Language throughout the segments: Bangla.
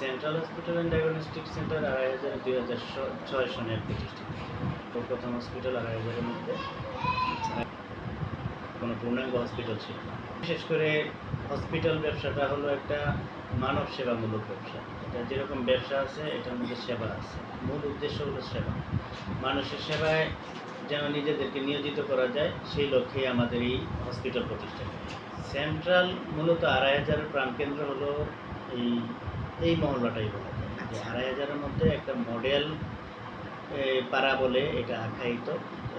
Central hospital and diagnostic centre আড়াই হাজার দুই হাজার ছয় সনের প্রতিষ্ঠিত তো প্রথম হসপিটাল আড়াই হাজারের মধ্যে। কোনো পূর্ণাঙ্গ হসপিটাল ছিল বিশেষ করে হসপিটাল ব্যবসাটা হলো একটা মানব সেবামূলক ব্যবসা। এটা যেরকম ব্যবসা আছে, এটার মধ্যে সেবা আছে। মূল উদ্দেশ্য হলো সেবা। মানুষের সেবায় যেন নিজেদেরকে নিয়োজিত করা যায়, সেই লক্ষ্যেই আমাদের এই হসপিটাল প্রতিষ্ঠা। সেন্ট্রাল মূলত আড়াই হাজার প্রাণকেন্দ্র হলো এই এই মহল্লাটাই বলা যায়। যে আচ্ছা। আড়াই হাজারের মধ্যে একটা মডেল পাড়া বলে এটা আখ্যায়িত।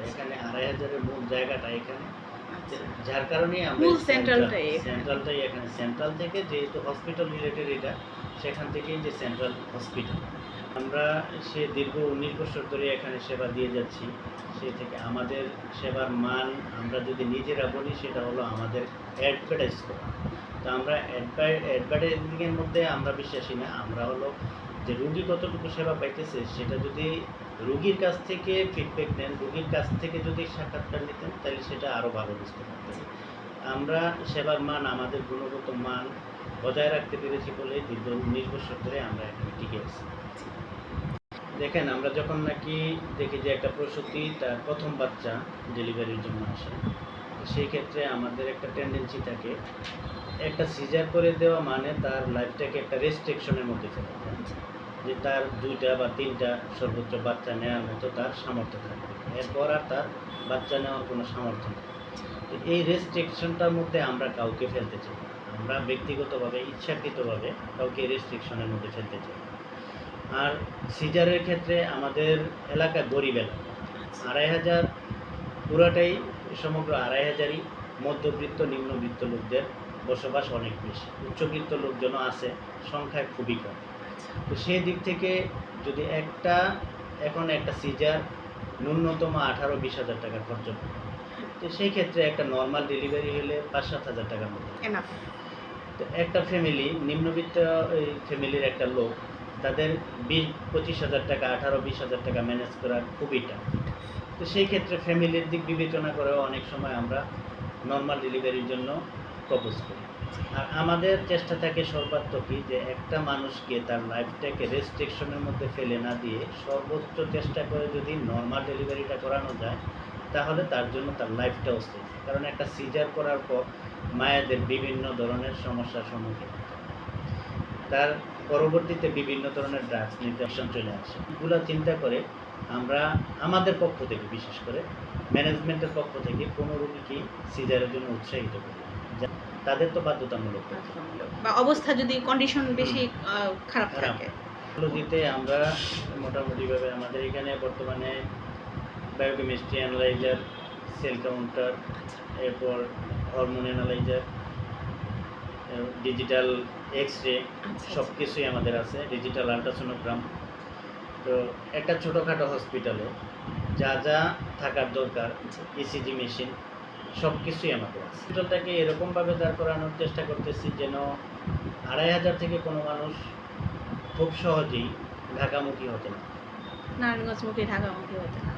এখানে আড়াই হাজারের মূল জায়গাটা এখানে। যার কারণে আমরা সেন্ট্রালটাই এখানে। সেন্ট্রালটাই এখানে। সেন্ট্রাল থেকে যেহেতু হসপিটাল রিলেটেড এটা সেখান থেকেই যে সেন্ট্রাল হসপিটাল আমরা সে দীর্ঘ উনিশ বছর ধরে এখানে সেবা দিয়ে যাচ্ছি। সে থেকে আমাদের সেবার মান আমরা যদি নিজেরা বলি সেটা হলো আমাদের অ্যাডভার্টাইজ করা। তো আমরা অ্যাডভার্টাইজিংয়ের মধ্যে আমরা বিশ্বাসী না, আমরা হলো যে রুগী কতটুকু সেবা পাইতেছে, সেটা যদি রুগীর কাছ থেকে ফিডব্যাক নেন, রুগীর কাছ থেকে যদি সাক্ষাৎকার নিতেন, তাহলে সেটা আরও ভালো বুঝতে পারতেন। আমরা সেবার মান, আমাদের গুণগত মান বজায় রাখতে পেরেছি বলে দীর্ঘ উনিশ বছর ধরে আমরা এখানে টিকে আছি। দেখেন, আমরা যখন নাকি দেখি যে একটা প্রসূতি তার প্রথম বাচ্চা ডেলিভারির জন্য আসে সেই ক্ষেত্রে আমাদের একটা টেন্ডেন্সি থাকে একটা সিজার করে দেওয়া মানে তার লাইফটাকে একটা রেস্ট্রিকশনের মধ্যে ফেলে যে তার দুইটা বা তিনটা সর্বোচ্চ বাচ্চা নেওয়ার মতো তার সামর্থ্য থাকে এরপর আর তার বাচ্চা নেওয়ার কোনো সামর্থ্য নেই। তো এই রেস্ট্রিকশনটার মধ্যে আমরা কাউকে ফেলতে চাই আমরা ব্যক্তিগতভাবে ইচ্ছাকৃতভাবে কাউকে রেস্ট্রিকশনের মধ্যে ফেলতে চাই আর সিজারের ক্ষেত্রে আমাদের এলাকা গরিব এলাকা আড়াই হাজার পুরাটাই সমগ্র আড়াই হাজারই মধ্যবিত্ত নিম্নবিত্ত লোকদের বসবাস অনেক বেশি। উচ্চবিত্ত লোকজনও আছে সংখ্যায় খুবই কম। তো সেই দিক থেকে যদি একটা এখন একটা সিজার ন্যূনতম আঠারো বিশ হাজার টাকা খরচ তো সেই ক্ষেত্রে একটা নর্মাল ডেলিভারি হলে পাঁচ সাত হাজার টাকার মতো। তো একটা ফ্যামিলি নিম্নবিত্ত এই ফ্যামিলির একটা লোক তাদের বিশ পঁচিশ হাজার টাকা আঠারো বিশ হাজার টাকা ম্যানেজ করা খুবই টাফ তো সেই ক্ষেত্রে ফ্যামিলির দিক বিবেচনা করেও অনেক সময় আমরা নর্মাল ডেলিভারির জন্য প্রপোজ করি। আর আমাদের চেষ্টা থাকে সর্বাত্মকই যে একটা মানুষকে তার লাইফটাকে রেস্ট্রিকশনের মধ্যে ফেলে না দিয়ে সর্বোচ্চ চেষ্টা করে যদি নর্মাল ডেলিভারিটা করানো যায়, তাহলে তার জন্য তার লাইফটাও সেফ কারণ একটা সিজার করার পর মায়েদের বিভিন্ন ধরনের সমস্যার সম্মুখীন তার পরবর্তীতে বিভিন্ন ধরনের ড্রাগস নির্দেশন চলে আসে। এগুলো চিন্তা করে আমরা আমাদের পক্ষ থেকে বিশেষ করে ম্যানেজমেন্টের পক্ষ থেকে কোনো রোগীকেই সিজারের জন্য উৎসাহিত করি। তাদের তো বাধ্যতামূলক বা অবস্থা যদি কন্ডিশন বেশি খারাপ। থাকে। টেকনোলজিতে আমরা মোটামুটিভাবে আমাদের এখানে বর্তমানে বায়োকেমিস্ট্রি অ্যানালাইজার সেল কাউন্টার এরপর hormone analyser digital X ray সব কিছুই আমাদের আছে। ডিজিটাল আলট্রাসোনোগ্রাম তো একটা ছোটোখাটো হসপিটালে যা যা থাকার দরকার ইসিজি মেশিন সব কিছুই আমাদের আছে। হসপিটালটাকে এরকমভাবে দাঁড় করানোর চেষ্টা করতেছি যেন আড়াই হাজার থেকে কোনো মানুষ খুব সহজেই ঢাকামুখী হতে না নারায়ণগঞ্জমুখী ঢাকামুখী ঢাকা হতে না